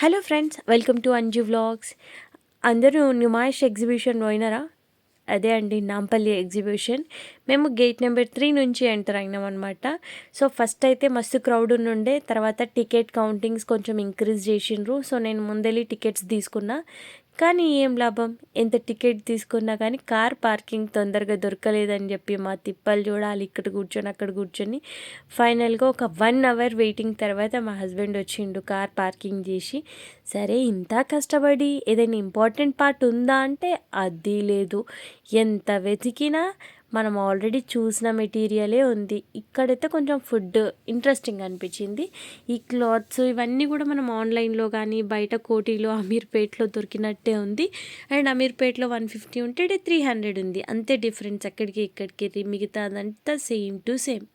Hello friends welcome to Anju vlogs అందరూ Numaish exhibition పోయినారా అదే అండి నాంపల్లి ఎగ్జిబిషన్ మేము గేట్ నెంబర్ త్రీ నుంచి ఎంటర్ అయినాం అనమాట సో ఫస్ట్ అయితే మస్తు క్రౌడ్ ఉండే తర్వాత టికెట్ కౌంటింగ్స్ కొంచెం ఇంక్రీజ్ చేసిండ్రు. సో నేను ముందెళ్ళి టికెట్స్ తీసుకున్నా. కానీ ఏం లాభం? ఎంత టికెట్ తీసుకున్నా కానీ కార్ పార్కింగ్ తొందరగా దొరకలేదని చెప్పి మా తిప్పలు చూడాలి ఇక్కడ కూర్చొని అక్కడ కూర్చొని. ఫైనల్గా ఒక వన్ అవర్ వెయిటింగ్ తర్వాత మా హస్బెండ్ వచ్చిండు కార్ పార్కింగ్ చేసి. సరే ఇంత కష్టపడి ఏదైనా ఇంపార్టెంట్ పార్ట్ ఉందా అంటే అది లేదు. ఎంత వెతికినా మనం ఆల్రెడీ చూసిన మెటీరియలే ఉంది. ఇక్కడైతే కొంచెం ఫుడ్ ఇంట్రెస్టింగ్ అనిపించింది. ఈ క్లాత్స్ ఇవన్నీ కూడా మనం ఆన్లైన్లో కానీ బయట కోటిలో అమీర్పేట్లో దొరికినట్టే ఉంది. అండ్ అమీర్పేట్లో వన్ ఫిఫ్టీ ఉంటే త్రీ హండ్రెడ్ ఉంది. అంతే డిఫరెన్స్ అక్కడికి ఇక్కడికి మిగతా అదంతా సేమ్ టు సేమ్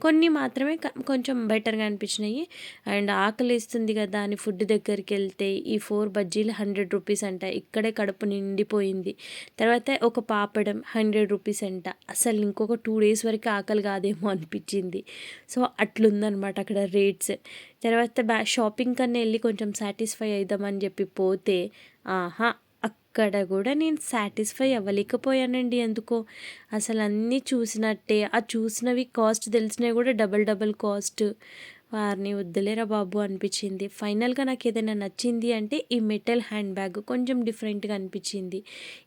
కొన్ని మాత్రమే కొంచెం బెటర్గా అనిపించినాయి. అండ్ ఆకలి ఇస్తుంది కదా అని ఫుడ్ దగ్గరికి వెళ్తే ఈ ఫోర్ బజ్జీలు హండ్రెడ్ రూపీస్ అంట. ఇక్కడే కడుపు నిండిపోయింది. తర్వాత ఒక పాపడం హండ్రెడ్ రూపీస్ అంట. అసలు ఇంకొక టూ డేస్ వరకు ఆకలి కాదేమో అనిపించింది. సో అట్లుందనమాట అక్కడ రేట్స్. తర్వాత బ్యా షాపింగ్ కన్నా వెళ్ళి కొంచెం సాటిస్ఫై అవుదామని చెప్పి పోతే ఆహా అక్కడ కూడా నేను సాటిస్ఫై అవ్వలేకపోయానండి ఎందుకో. అసలు అన్నీ చూసినట్టే ఆ చూసినవి కాస్ట్ తెలిసినవి కూడా డబల్ డబల్ కాస్ట్. వారిని వద్దులేరా బాబు అనిపించింది. ఫైనల్గా నాకు ఏదైనా నచ్చింది అంటే ఈ మెటల్ హ్యాండ్ బ్యాగ్ కొంచెం డిఫరెంట్గా అనిపించింది.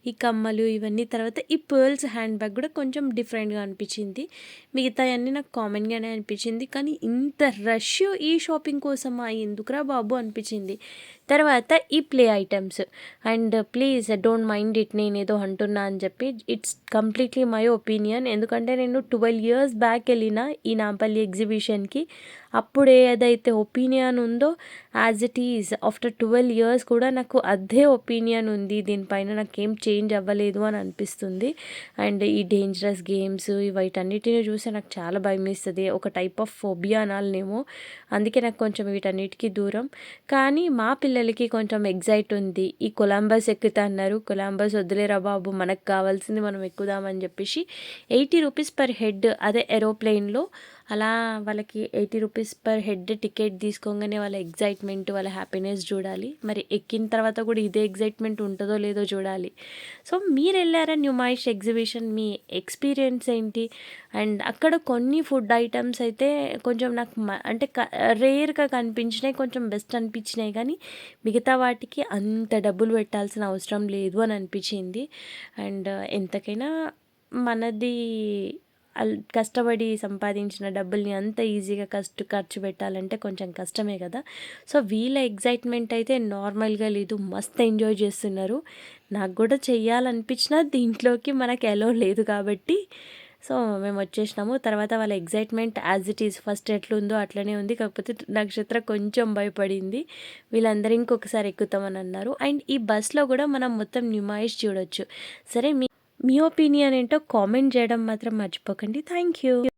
ఈ కమ్మలు ఇవన్నీ తర్వాత ఈ పర్ల్స్ హ్యాండ్ బ్యాగ్ కూడా కొంచెం డిఫరెంట్గా అనిపించింది. మిగతా అన్నీ నాకు కామన్గానే అనిపించింది. కానీ ఇంత రష్ ఈ షాపింగ్ కోసమా? ఎందుకురా బాబు అనిపించింది. తర్వాత ఈ play items. And please don't mind it నేను ఏదో అంటున్నా అని చెప్పి ఇట్స్ కంప్లీట్లీ మై ఒపీనియన్. ఎందుకంటే నేను ట్వెల్వ్ ఇయర్స్ బ్యాక్ వెళ్ళిన ఈ నాంపల్లి ఎగ్జిబిషన్కి. అప్పుడు ఏదైతే ఒపీనియన్ ఉందో as it is after twelve years కూడా నాకు అదే ఒపీనియన్ ఉంది. దీనిపైన నాకేం చేంజ్ అవ్వలేదు అని అనిపిస్తుంది. అండ్ ఈ డేంజరస్ గేమ్స్ వీటన్నిటిని చూసి నాకు చాలా భయం వేస్తుంది. ఒక టైప్ ఆఫ్ ఫోబియా అనాలనేమో. అందుకే నాకు కొంచెం వీటన్నిటికీ దూరం. కానీ మా పిల్లలకి కొంచెం ఎగ్జైట్ ఉంది. ఈ కొలంబస్ ఎక్కుతా అన్నారు. కొలంబస్ వదిలేరా బాబు మనకు కావాల్సింది మనం ఎక్కుదామని చెప్పేసి ఎయిటీ రూపీస్ పర్ హెడ్ అదే ఏరోప్లెయిన్లో అలా వాళ్ళకి eighty rupees per head ticket తీసుకోగానే వాళ్ళ ఎగ్జైట్మెంట్ వాళ్ళ హ్యాపీనెస్ చూడాలి. మరి ఎక్కిన తర్వాత కూడా ఇదే ఎగ్జైట్మెంట్ ఉంటుందో లేదో చూడాలి. సో మీరు వెళ్ళారా న్యూ న్యూమాయిష్ ఎగ్జిబిషన్ మీ ఎక్స్పీరియన్స్ ఏంటి? అండ్ అక్కడ కొన్ని ఫుడ్ ఐటమ్స్ అయితే కొంచెం నాకు అంటే రేర్గా కనిపించినాయి కొంచెం బెస్ట్ అనిపించినాయి. కానీ మిగతా వాటికి అంత డబ్బులు పెట్టాల్సిన అవసరం లేదు అని అనిపించింది. అండ్ uh, ఎంతకైనా మనది కష్టపడి సంపాదించిన డబ్బుల్ని అంత ఈజీగా కష్ట ఖర్చు పెట్టాలంటే కొంచెం కష్టమే కదా. సో వీళ్ళ ఎగ్జైట్మెంట్ అయితే నార్మల్గా లేదు. మస్త్ ఎంజాయ్ చేస్తున్నారు. నాకు కూడా చెయ్యాలనిపించినా దీంట్లోకి మనకు ఎలో లేదు కాబట్టి. సో మేము వచ్చేసినాము. తర్వాత వాళ్ళ excitement as it is first ఎట్లుందో అట్లనే ఉంది. కాకపోతే నక్షత్ర కొంచెం భయపడింది. వీళ్ళందరూ ఇంకొకసారి ఎక్కుతామని అన్నారు. అండ్ ఈ బస్లో కూడా మనం మొత్తం న్యూమాయిష్ చూడొచ్చు. సరే మీ మీ ఒపీనియన్ ఏంటో కామెంట్ చేయడం మాత్రం మర్చిపోకండి. Thank you.